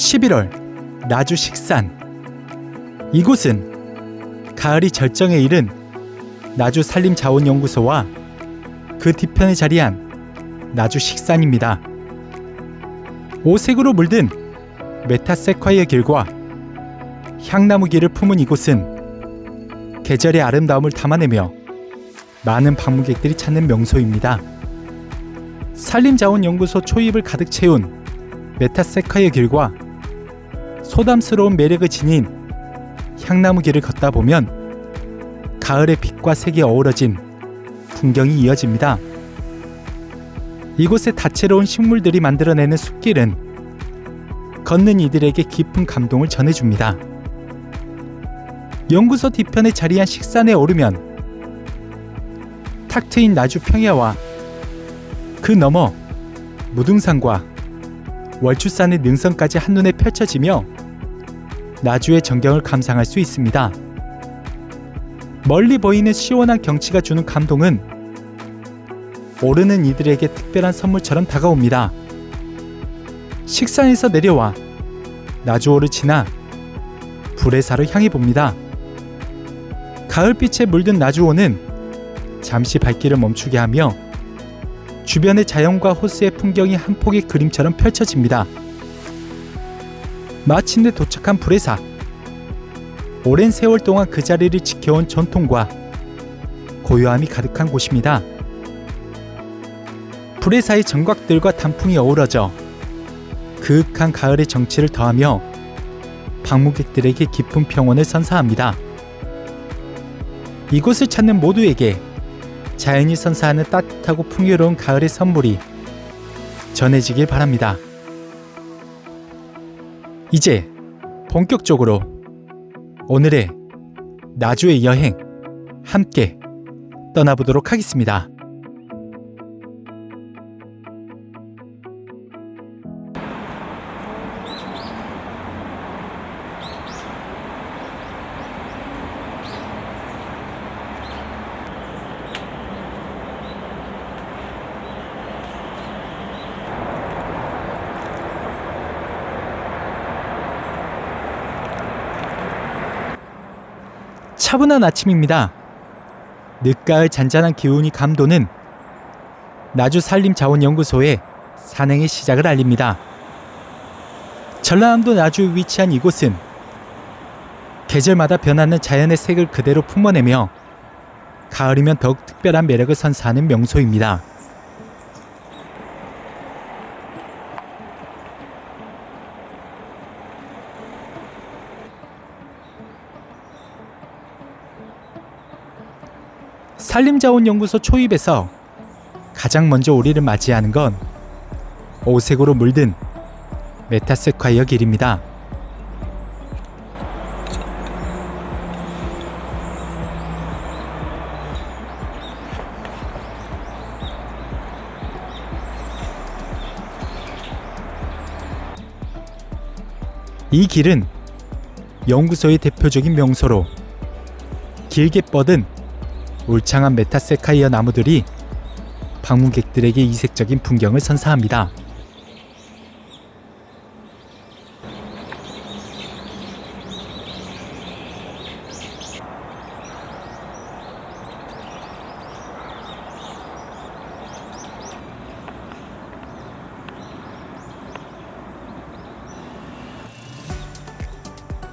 11월 나주 식산 이곳은 가을이 절정에 이른 나주 산림자원연구소와 그 뒤편에 자리한 나주 식산입니다. 오색으로 물든 메타세콰이어 길과 향나무 길을 품은 이곳은 계절의 아름다움을 담아내며 많은 방문객들이 찾는 명소입니다. 산림자원연구소 초입을 가득 채운 메타세콰이어 길과 소담스러운 매력을 지닌 향나무 길을 걷다 보면 가을의 빛과 색이 어우러진 풍경이 이어집니다. 이곳의 다채로운 식물들이 만들어내는 숲길은 걷는 이들에게 깊은 감동을 전해줍니다. 연구소 뒤편에 자리한 식산에 오르면 탁 트인 나주 평야와 그 너머 무등산과 월출산의 능선까지 한눈에 펼쳐지며 나주의 전경을 감상할 수 있습니다. 멀리 보이는 시원한 경치가 주는 감동은 오르는 이들에게 특별한 선물처럼 다가옵니다. 식산에서 내려와 나주호를 지나 불의사를 향해 봅니다. 가을빛에 물든 나주호는 잠시 발길을 멈추게 하며 주변의 자연과 호수의 풍경이 한 폭의 그림처럼 펼쳐집니다. 마침내 도착한 불의사. 오랜 세월 동안 그 자리를 지켜온 전통과 고요함이 가득한 곳입니다. 불의사의 정곽들과 단풍이 어우러져 그윽한 가을의 정취를 더하며 방문객들에게 깊은 평온을 선사합니다. 이곳을 찾는 모두에게 자연이 선사하는 따뜻하고 풍요로운 가을의 선물이 전해지길 바랍니다. 이제 본격적으로 오늘의 나주의 여행 함께 떠나보도록 하겠습니다. 차분한 아침입니다. 늦가을 잔잔한 기운이 감도는 나주 산림자원연구소의 산행의 시작을 알립니다. 전라남도 나주에 위치한 이곳은 계절마다 변하는 자연의 색을 그대로 품어내며 가을이면 더욱 특별한 매력을 선사하는 명소입니다. 산림자원연구소 초입에서 가장 먼저 우리를 맞이하는 건 오색으로 물든 메타세콰이어 길입니다. 이 길은 연구소의 대표적인 명소로 길게 뻗은 울창한 메타세카이어 나무들이 방문객들에게 이색적인 풍경을 선사합니다.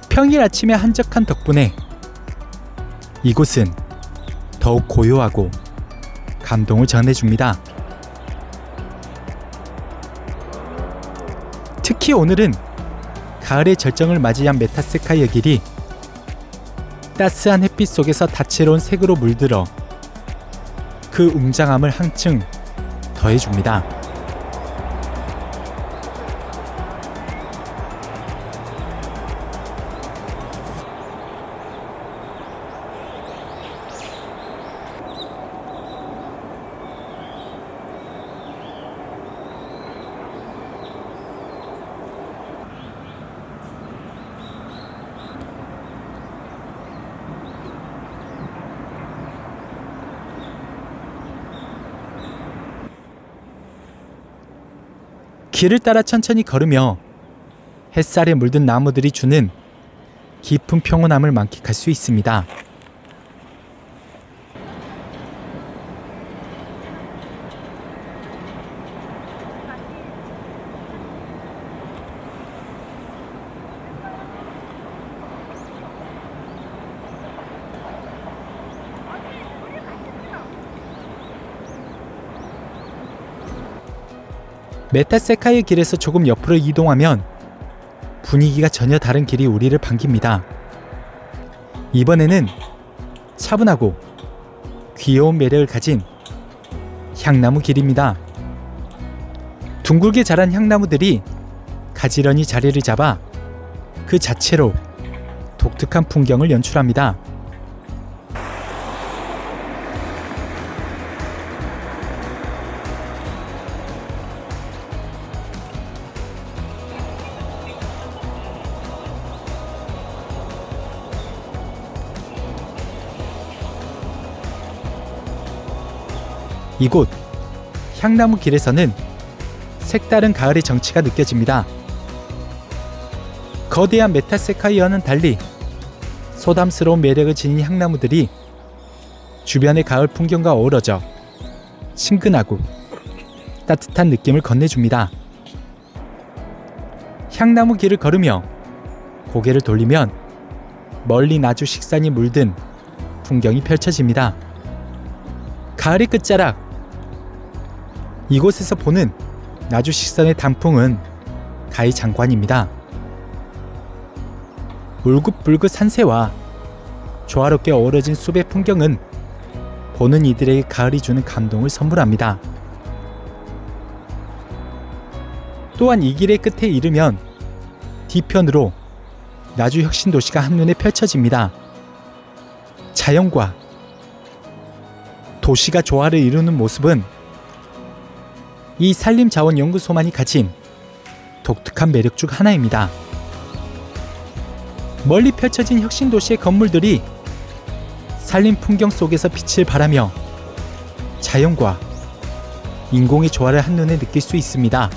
평일 아침의 한적한 덕분에 이곳은 더욱 고요하고 감동을 전해줍니다. 특히 오늘은 가을의 절정을 맞이한 메타세카이어 길이 따스한 햇빛 속에서 다채로운 색으로 물들어 그 웅장함을 한층 더해줍니다. 길을 따라 천천히 걸으며 햇살에 물든 나무들이 주는 깊은 평온함을 만끽할 수 있습니다. 메타세카의 길에서 조금 옆으로 이동하면 분위기가 전혀 다른 길이 우리를 반깁니다. 이번에는 차분하고 귀여운 매력을 가진 향나무 길입니다. 둥글게 자란 향나무들이 가지런히 자리를 잡아 그 자체로 독특한 풍경을 연출합니다. 이곳 향나무 길에서는 색다른 가을의 정취가 느껴집니다. 거대한 메타세카이어는 달리 소담스러운 매력을 지닌 향나무들이 주변의 가을 풍경과 어우러져 친근하고 따뜻한 느낌을 건네줍니다. 향나무 길을 걸으며 고개를 돌리면 멀리 나주 식산이 물든 풍경이 펼쳐집니다. 가을의 끝자락 이곳에서 보는 나주 식산의 단풍은 가히 장관입니다. 울긋불긋 산새와 조화롭게 어우러진 숲의 풍경은 보는 이들에게 가을이 주는 감동을 선물합니다. 또한 이 길의 끝에 이르면 뒤편으로 나주 혁신 도시가 한눈에 펼쳐집니다. 자연과 도시가 조화를 이루는 모습은 이 산림자원연구소만이 가진 독특한 매력 중 하나입니다. 멀리 펼쳐진 혁신 도시의 건물들이 산림 풍경 속에서 빛을 발하며 자연과 인공의 조화를 한눈에 느낄 수 있습니다.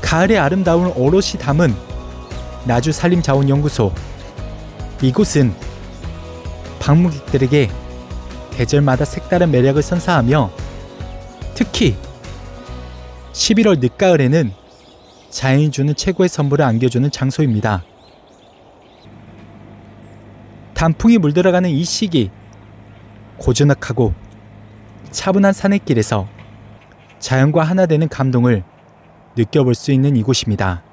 가을의 아름다운 오롯이 담은 나주 산림자원연구소 이곳은 방문객들에게 계절마다 색다른 매력을 선사하며 특히 11월 늦가을에는 자연이 주는 최고의 선물을 안겨주는 장소입니다. 단풍이 물들어가는 이 시기 고즈넉하고 차분한 산행길에서 자연과 하나 되는 감동을 느껴볼 수 있는 이곳입니다.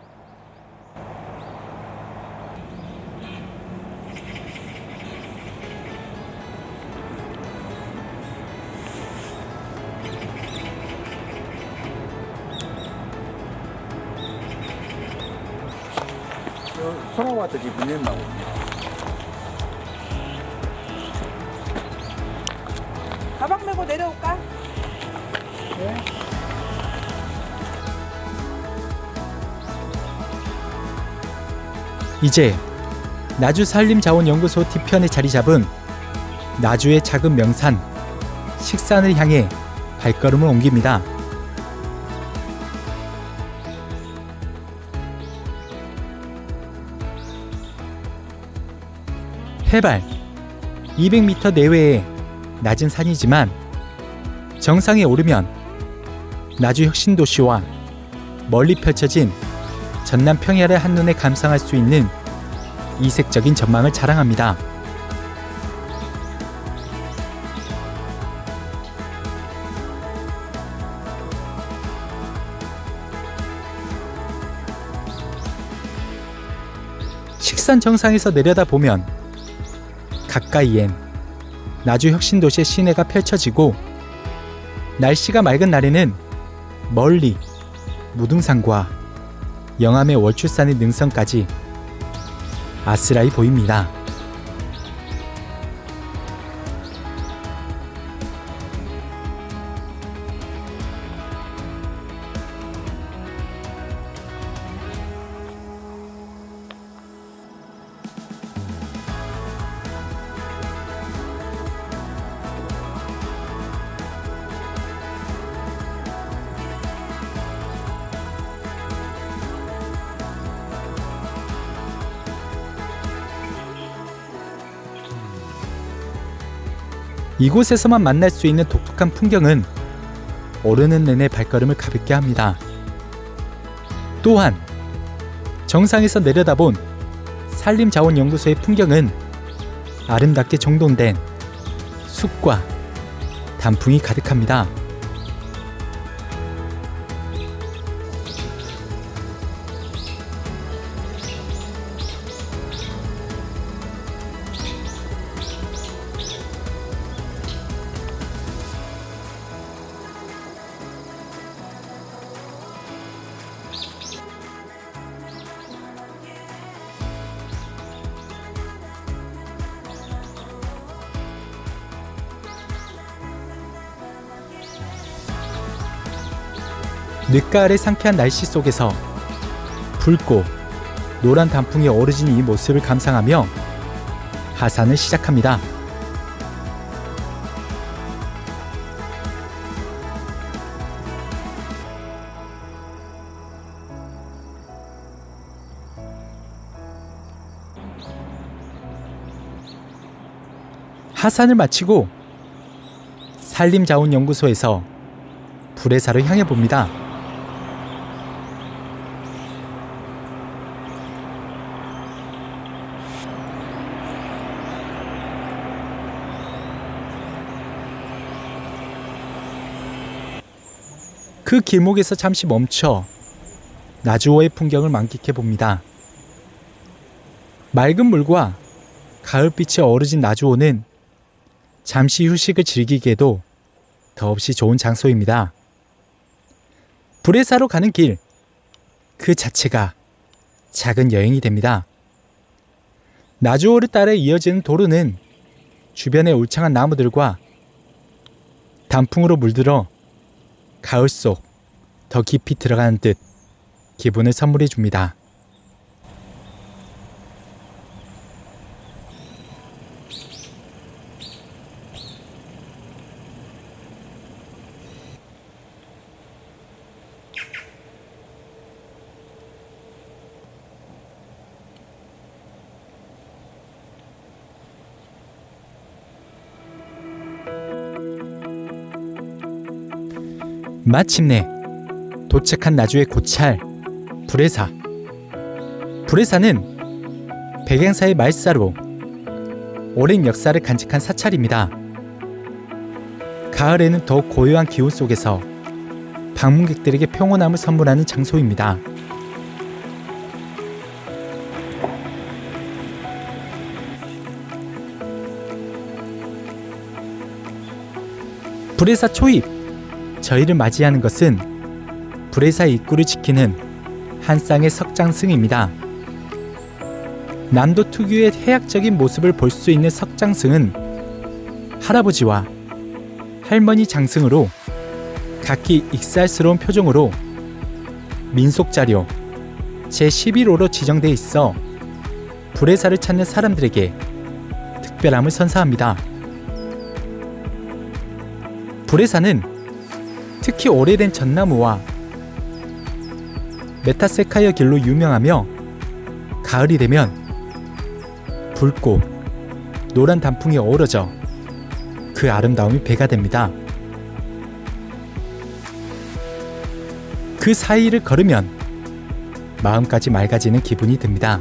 낸다고. 가방 메고 내려올까? 이제 나주 산림자원연구소 뒤편에 자리 잡은 나주의 작은 명산 식산을 향해 발걸음을 옮깁니다. 해발 200m 내외의 낮은 산이지만 정상에 오르면 나주 혁신도시와 멀리 펼쳐진 전남 평야를 한눈에 감상할 수 있는 이색적인 전망을 자랑합니다. 식산 정상에서 내려다 보면 가까이엔 나주 혁신도시의 시내가 펼쳐지고 날씨가 맑은 날에는 멀리 무등산과 영암의 월출산의 능선까지 아스라이 보입니다. 이곳에서만 만날 수 있는 독특한 풍경은 오르는 내내 발걸음을 가볍게 합니다. 또한 정상에서 내려다본 산림자원연구소의 풍경은 아름답게 정돈된 숲과 단풍이 가득합니다. 늦가을의 상쾌한 날씨 속에서 붉고 노란 단풍이 어우러진 이 모습을 감상하며 하산을 시작합니다. 하산을 마치고 산림자원연구소에서 불회사로 향해 봅니다. 그 길목에서 잠시 멈춰 나주호의 풍경을 만끽해 봅니다. 맑은 물과 가을빛이 어우러진 나주호는 잠시 휴식을 즐기기에도 더없이 좋은 장소입니다. 불회사로 가는 길, 그 자체가 작은 여행이 됩니다. 나주호를 따라 이어지는 도로는 주변의 울창한 나무들과 단풍으로 물들어 가을 속 더 깊이 들어가는 듯 기분을 선물해 줍니다. 마침내 도착한 나주의 고찰 불회사 불회사는 백양사의 말사로 오랜 역사를 간직한 사찰입니다. 가을에는 더욱 고요한 기온 속에서 방문객들에게 평온함을 선물하는 장소입니다. 불회사 초입 저희를 맞이하는 것은 불회사 입구를 지키는 한 쌍의 석장승입니다. 남도 특유의 해학적인 모습을 볼 수 있는 석장승은 할아버지와 할머니 장승으로 각기 익살스러운 표정으로 민속자료 제11호로 지정돼 있어 불회사를 찾는 사람들에게 특별함을 선사합니다. 불회사는 특히 오래된 전나무와 메타세카이어 길로 유명하며 가을이 되면 붉고 노란 단풍이 어우러져 그 아름다움이 배가 됩니다. 그 사이를 걸으면 마음까지 맑아지는 기분이 듭니다.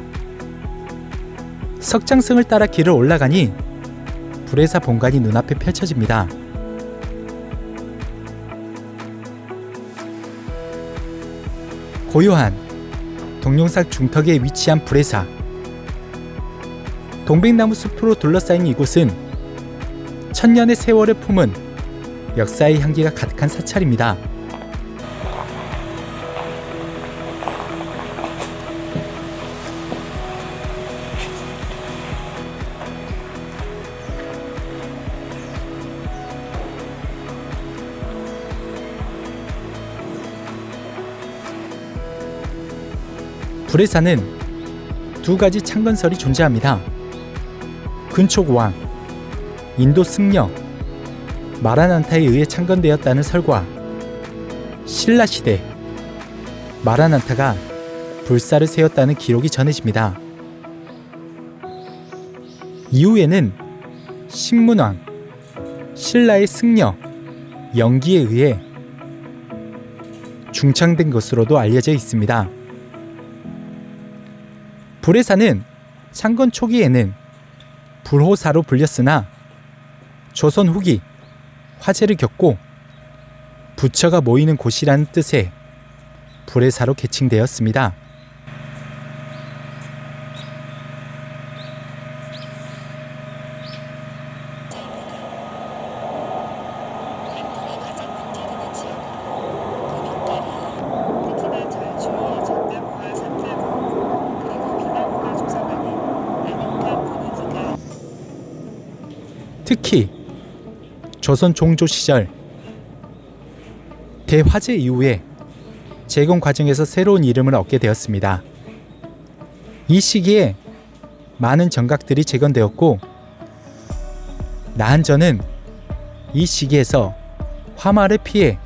석장승을 따라 길을 올라가니 불회사 본관이 눈앞에 펼쳐집니다. 고요한 동룡산 중턱에 위치한 불회사. 동백나무 숲으로 둘러싸인 이곳은 천년의 세월을 품은 역사의 향기가 가득한 사찰입니다. 불회사는 두 가지 창건설이 존재합니다. 근촉왕, 인도 승려, 마라난타에 의해 창건되었다는 설과 신라 시대 마라난타가 불사를 세웠다는 기록이 전해집니다. 이후에는 신문왕, 신라의 승려 영기에 의해 중창된 것으로도 알려져 있습니다. 산은 창건 초기에는 불호사로 불렸으나 조선 후기 화재를 겪고 부처가 모이는 곳이라는 뜻의 불의 사로 개칭되었습니다. 단풍이 가장 문제되는 지역으로 그 빛깔이 특히나 절 주위의 전나무와 삼나무 그리고 비나무가 조성하는 아늑한 분위기가 특히 조선 종조 시절 대화재 이후에 제공 과정에서 새로운 이름을 얻게 되었습니다. 이 시기에 많은 정각들이 재건되었고 나한전은 이 시기에서 화마를 피해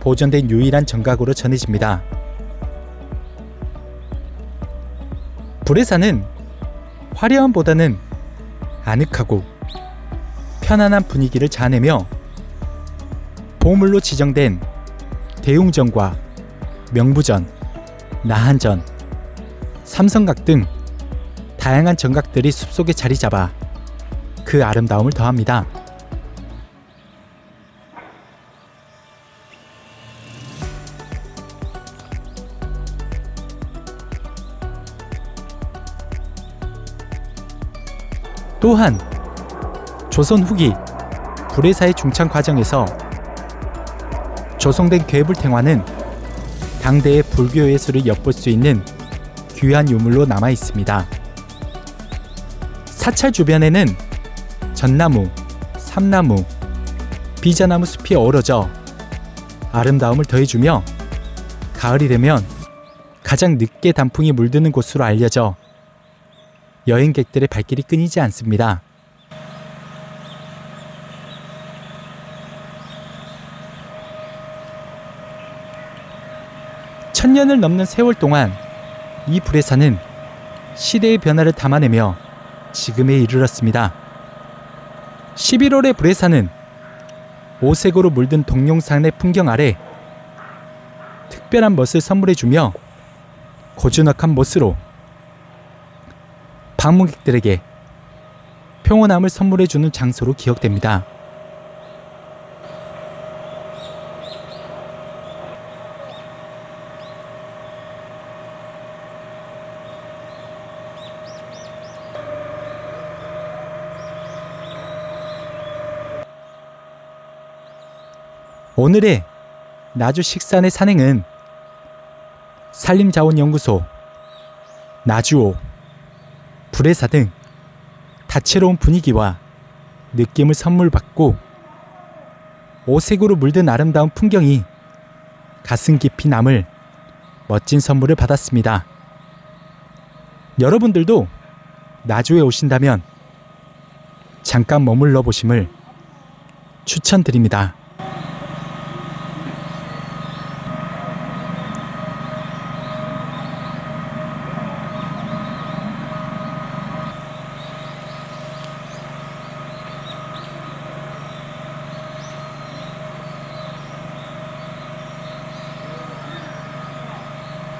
보존된 유일한 정각으로 전해집니다. 불의사는 화려함보다는 아늑하고 편안한 분위기를 자아내며 보물로 지정된 대웅전과 명부전, 나한전, 삼성각 등 다양한 전각들이 숲속에 자리 잡아 그 아름다움을 더합니다. 또한 조선 후기 불의사의 중창 과정에서 조성된 괴불탱화는 당대의 불교 예술을 엿볼 수 있는 귀한 유물로 남아 있습니다. 사찰 주변에는 전나무, 삼나무, 비자나무 숲이 어우러져 아름다움을 더해주며 가을이 되면 가장 늦게 단풍이 물드는 곳으로 알려져 여행객들의 발길이 끊이지 않습니다. 천년을 넘는 세월 동안 이 불의사는 시대의 변화를 담아내며 지금에 이르렀습니다. 11월의 불의사는 오색으로 물든 동룡산의 풍경 아래 특별한 멋을 선물해주며 고즈넉한 멋으로 방문객들에게 평온함을 선물해주는 장소로 기억됩니다. 오늘의 나주 식산의 산행은 산림자원연구소, 나주오, 불의사 등 다채로운 분위기와 느낌을 선물 받고 오색으로 물든 아름다운 풍경이 가슴 깊이 남을 멋진 선물을 받았습니다. 여러분들도 나주에 오신다면 잠깐 머물러 보심을 추천드립니다.